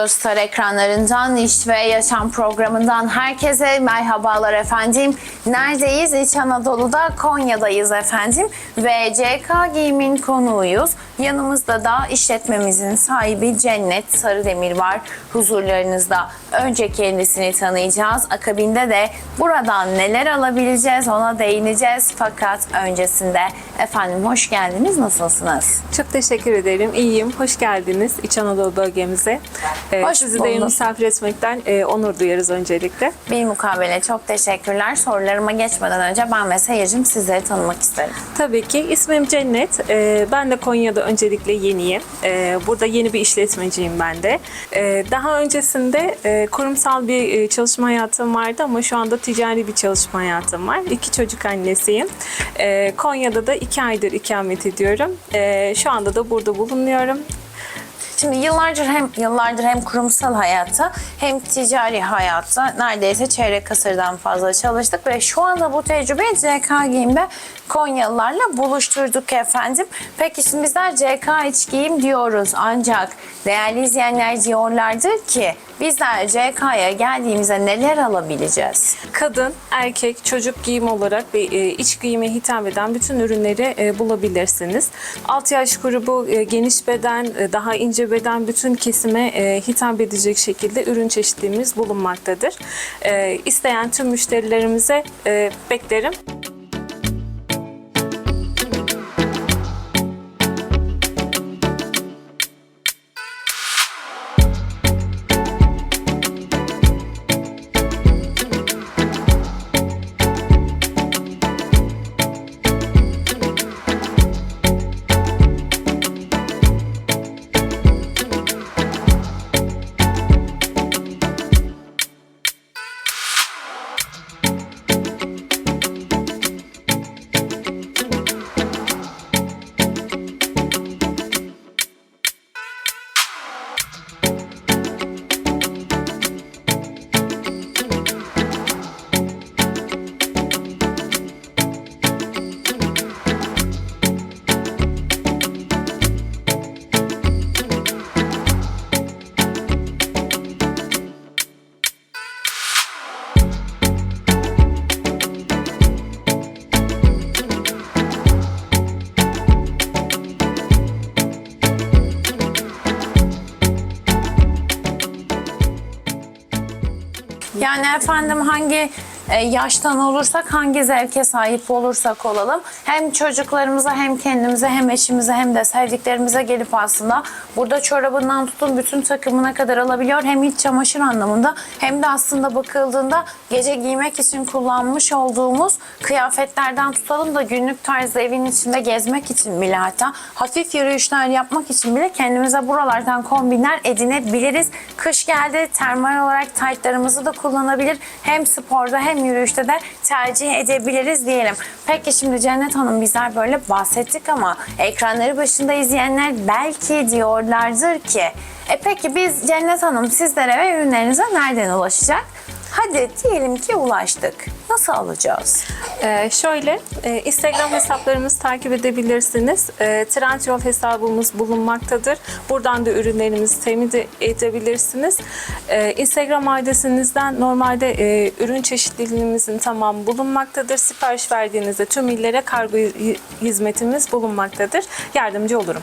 Eurostar ekranlarından İş ve Yaşam programından herkese merhabalar efendim. Neredeyiz? İç Anadolu'da Konya'dayız efendim. Ve CK Giyim'in konuğuyuz. Yanımızda da işletmemizin sahibi Cennet Sarıdemir var. Huzurlarınızda. Önce kendisini tanıyacağız. Akabinde de buradan neler alabileceğiz ona değineceğiz. Fakat öncesinde efendim hoş geldiniz. Nasılsınız? Çok teşekkür ederim. İyiyim. Hoş geldiniz İç Anadolu bölgemize. Ee, Hoş sizi de bulduk. misafir etmekten e, onur duyarız öncelikle. Bir mukabele çok teşekkürler. Sorularıma geçmeden önce ben ve seyircim sizleri tanımak isterim. Tabii ki ismim Cennet. Ee, ben de Konya'da öncelikle yeniyim. Ee, burada yeni bir işletmeciyim ben de. Ee, daha öncesinde e, kurumsal bir e, çalışma hayatım vardı ama şu anda ticari bir çalışma hayatım var. İki çocuk annesiyim. Ee, Konya'da da iki aydır ikamet ediyorum. Ee, şu anda da burada bulunuyorum. Şimdi yıllardır hem yıllardır hem kurumsal hayatta hem ticari hayatta neredeyse çeyrek asırdan fazla çalıştık ve şu anda bu tecrübeyi CK Giyim'de Konyalılarla buluşturduk efendim. Peki şimdi bizler CK iç giyim diyoruz ancak değerli izleyenler diyorlardır ki bizler CK'ya geldiğimizde neler alabileceğiz? Kadın, erkek, çocuk giyim olarak ve iç giyime hitap eden bütün ürünleri e, bulabilirsiniz. Alt yaş grubu, e, geniş beden, e, daha ince beden bütün kesime hitap edecek şekilde ürün çeşitliliğimiz bulunmaktadır. İsteyen tüm müşterilerimize beklerim. Yani efendim hangi yaştan olursak, hangi zevke sahip olursak olalım hem çocuklarımıza hem kendimize hem eşimize hem de sevdiklerimize gelip aslında burada çorabından tutun bütün takımına kadar alabiliyor. Hem iç çamaşır anlamında hem de aslında bakıldığında gece giymek için kullanmış olduğumuz kıyafetlerden tutalım da günlük tarzda evin içinde gezmek için bile hatta hafif yürüyüşler yapmak için bile kendimize buralardan kombinler edinebiliriz. Kış geldi termal olarak taytlarımızı da kullanabilir. Hem sporda hem yürüyüşte de tercih edebiliriz diyelim. Peki şimdi Cennet Hanım bizler böyle bahsettik ama ekranları başında izleyenler belki diyorlardır ki e peki biz Cennet Hanım sizlere ve ürünlerinize nereden ulaşacak? Hadi diyelim ki ulaştık. Nasıl alacağız? Ee, şöyle, e, Instagram hesaplarımızı takip edebilirsiniz. E, Trendyol hesabımız bulunmaktadır. Buradan da ürünlerimizi temin de edebilirsiniz. E, Instagram adresinizden normalde e, ürün çeşitliliğimizin tamamı bulunmaktadır. Sipariş verdiğinizde tüm illere kargo hi- hizmetimiz bulunmaktadır. Yardımcı olurum.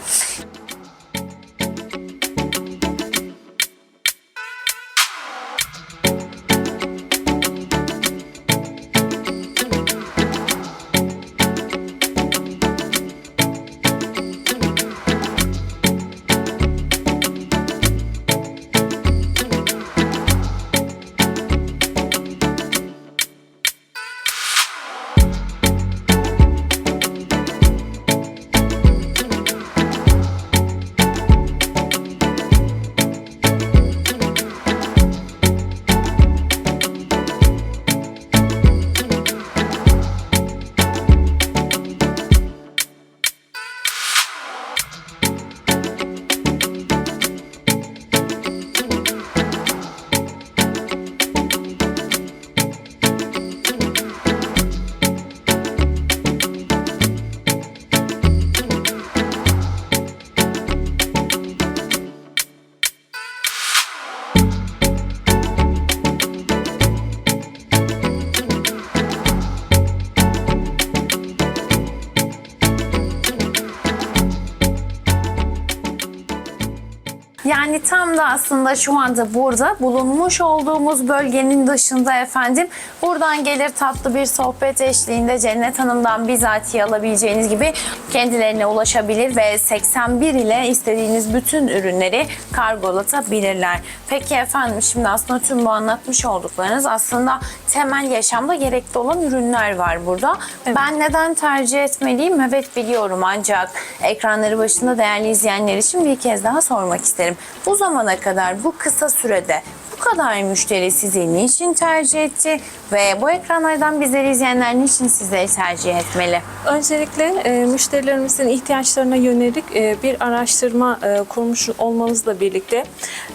Yani tam da aslında şu anda burada bulunmuş olduğumuz bölgenin dışında efendim buradan gelir tatlı bir sohbet eşliğinde Cennet Hanım'dan bizatihi alabileceğiniz gibi kendilerine ulaşabilir ve 81 ile istediğiniz bütün ürünleri kargolatabilirler. Peki efendim şimdi aslında tüm bu anlatmış olduklarınız aslında temel yaşamda gerekli olan ürünler var burada. Ben neden tercih etmeliyim? Evet biliyorum ancak ekranları başında değerli izleyenler için bir kez daha sormak isterim. Bu zamana kadar bu kısa sürede bu kadar müşteri sizi niçin tercih etti ve bu ekranlardan bizleri izleyenler niçin sizleri tercih etmeli? Öncelikle e, müşterilerimizin ihtiyaçlarına yönelik e, bir araştırma e, kurmuş olmamızla birlikte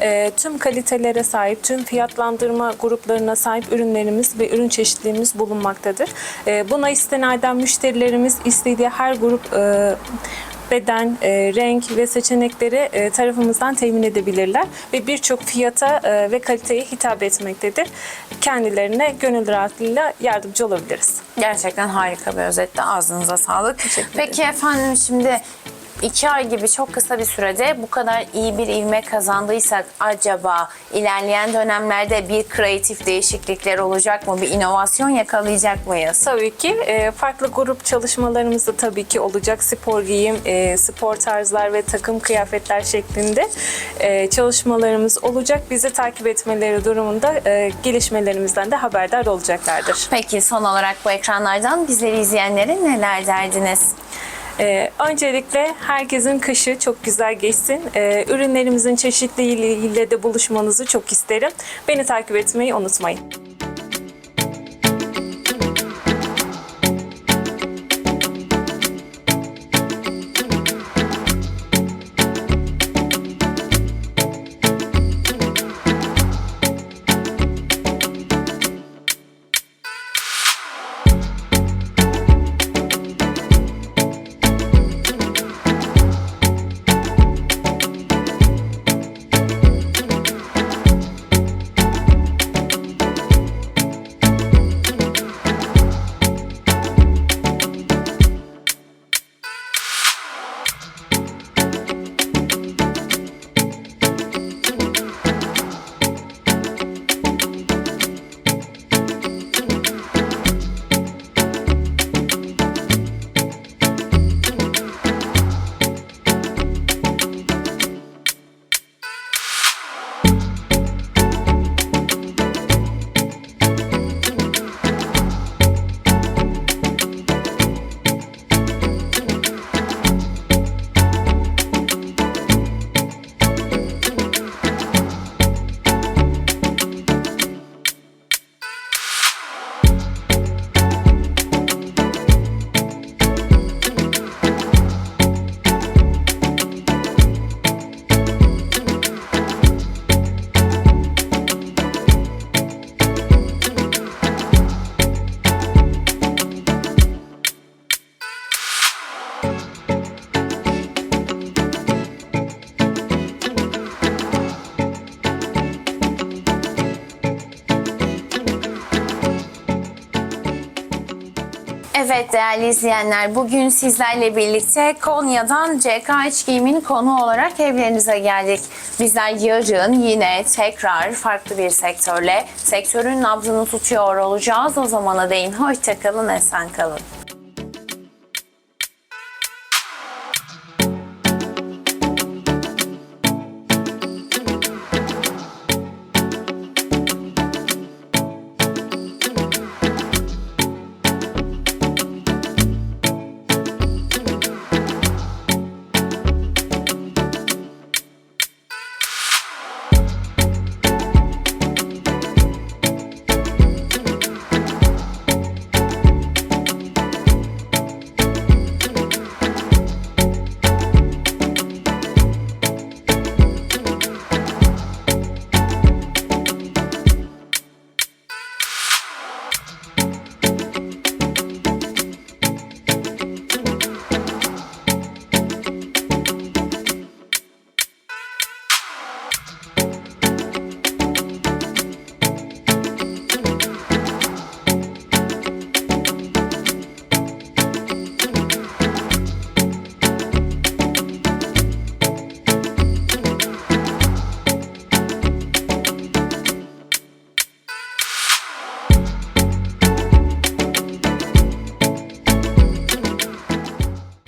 e, tüm kalitelere sahip, tüm fiyatlandırma gruplarına sahip ürünlerimiz ve ürün çeşitliliğimiz bulunmaktadır. E, buna istinaden müşterilerimiz istediği her grup e, beden, e, renk ve seçenekleri e, tarafımızdan temin edebilirler ve birçok fiyata e, ve kaliteye hitap etmektedir. Kendilerine gönül rahatlığıyla yardımcı olabiliriz. Gerçekten harika bir özetti. Ağzınıza sağlık. Peki efendim şimdi iki ay gibi çok kısa bir sürede bu kadar iyi bir ivme kazandıysak acaba ilerleyen dönemlerde bir kreatif değişiklikler olacak mı? Bir inovasyon yakalayacak mıyız? Tabii ki e, farklı grup çalışmalarımız da tabii ki olacak. Spor giyim, e, spor tarzlar ve takım kıyafetler şeklinde e, çalışmalarımız olacak. Bizi takip etmeleri durumunda e, gelişmelerimizden de haberdar olacaklardır. Peki son olarak bu ekranlardan bizleri izleyenlere neler derdiniz? Ee, öncelikle herkesin kışı çok güzel geçsin. Ee, ürünlerimizin çeşitliliğiyle de buluşmanızı çok isterim. Beni takip etmeyi unutmayın. Evet değerli izleyenler bugün sizlerle birlikte Konya'dan CK Giyim'in konu olarak evlerinize geldik. Bizler yarın yine tekrar farklı bir sektörle sektörün nabzını tutuyor olacağız. O zamana değin hoşçakalın, esen kalın.